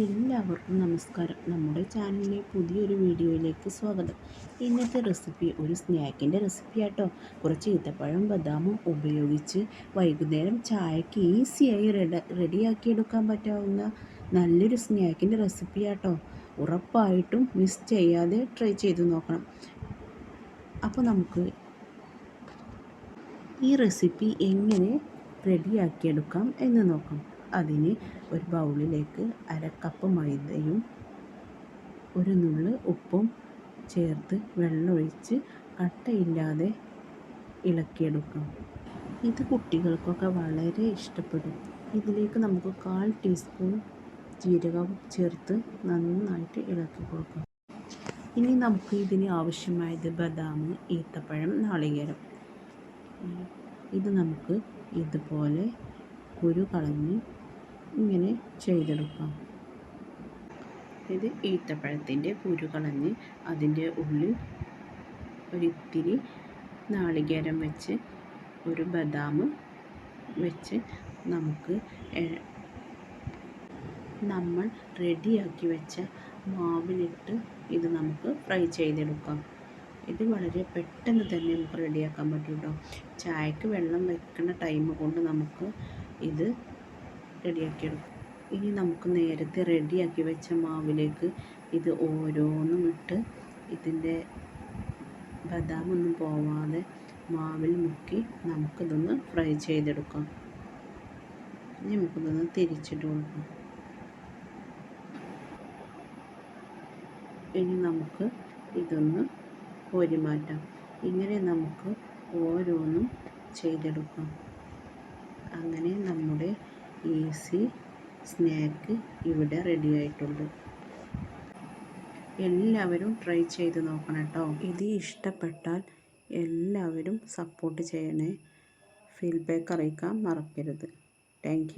എല്ലാവർക്കും നമസ്കാരം. നമ്മുടെ ചാനലിലെ പുതിയൊരു വീഡിയോയിലേക്ക് സ്വാഗതം. ഇന്നത്തെ റെസിപ്പി ഒരു സ്നാക്കിന്റെ റെസിപ്പി ആട്ടോ കുറച്ച് ഈത്തപ്പഴം ബദാമും ഉപയോഗിച്ച് വൈകുന്നേരം ചായക്ക് ഈസിയായി റെഡ റെഡിയാക്കിയെടുക്കാൻ പറ്റാവുന്ന നല്ലൊരു സ്നാക്കിന്റെ റെസിപ്പി ആട്ടോ ഉറപ്പായിട്ടും മിസ് ചെയ്യാതെ ട്രൈ ചെയ്ത് നോക്കണം. അപ്പോൾ നമുക്ക് ഈ റെസിപ്പി എങ്ങനെ റെഡിയാക്കിയെടുക്കാം എന്ന് നോക്കാം. അതിന് ഒരു ബൗളിലേക്ക് അര കപ്പ് മൈദയും ഒരു നുള്ള് ഉപ്പും ചേർത്ത് വെള്ളമൊഴിച്ച് കട്ടയില്ലാതെ ഇളക്കിയെടുക്കണം ഇത് കുട്ടികൾക്കൊക്കെ വളരെ ഇഷ്ടപ്പെടും. ഇതിലേക്ക് നമുക്ക് കാൽ ടീസ്പൂൺ ജീരകം ചേർത്ത് നന്നായിട്ട് ഇളക്കി കൊടുക്കാം. ഇനി നമുക്ക് ഇതിന് ആവശ്യമായത് ബദാം ഈത്തപ്പഴം നാളികേരം. ഇത് നമുക്ക് ഇതുപോലെ കുരു കളഞ്ഞ് ഇങ്ങനെ ചെയ്തെടുക്കാം. ഇത് ഈത്തപ്പഴത്തിന്റെ കുരു കളഞ്ഞ് അതിന്റെ ഉള്ളിൽ ഒരിത്തിരി നാളികേരം വെച്ച് ഒരു ബദാം വെച്ച് നമുക്ക് നമ്മൾ റെഡിയാക്കി വെച്ച മാവിലിട്ട് ഇത് നമുക്ക് ഫ്രൈ ചെയ്തെടുക്കാം. ഇത് വളരെ പെട്ടെന്ന് തന്നെ നമുക്ക് റെഡിയാക്കാൻ പറ്റും കേട്ടോ ചായക്ക് വെള്ളം വെക്കുന്ന ടൈം കൊണ്ട് നമുക്ക് ഇത് റെഡിയാക്കിയെടുക്കും ഇനി നമുക്ക് നേരത്തെ റെഡിയാക്കി വെച്ച മാവിലേക്ക് ഇത് ഓരോന്നും ഇട്ട് ഇതിന്റെ ബദാമൊന്നും പോവാതെ മാവിൽ മുക്കി നമുക്കിതൊന്ന് ഫ്രൈ ചെയ്തെടുക്കാം. ഇനി നമുക്കിതൊന്ന് തിരിച്ചിട്ട് കൊടുക്കാം. ഇനി നമുക്ക് ഇതൊന്ന് പൊരിമാറ്റാം ഇങ്ങനെ നമുക്ക് ഓരോന്നും ചെയ്തെടുക്കാം. അങ്ങനെ നമ്മുടെ ഈസി സ്നാക്ക് ഇവിടെ റെഡി ആയിട്ടുണ്ട്. എല്ലാവരും ട്രൈ ചെയ്ത് നോക്കണം കേട്ടോ. ഇത് ഇഷ്ടപ്പെട്ടാൽ എല്ലാവരും സപ്പോർട്ട് ചെയ്യണേ. ഫീഡ്ബാക്ക് അറിയിക്കാൻ മറക്കരുത്. താങ്ക്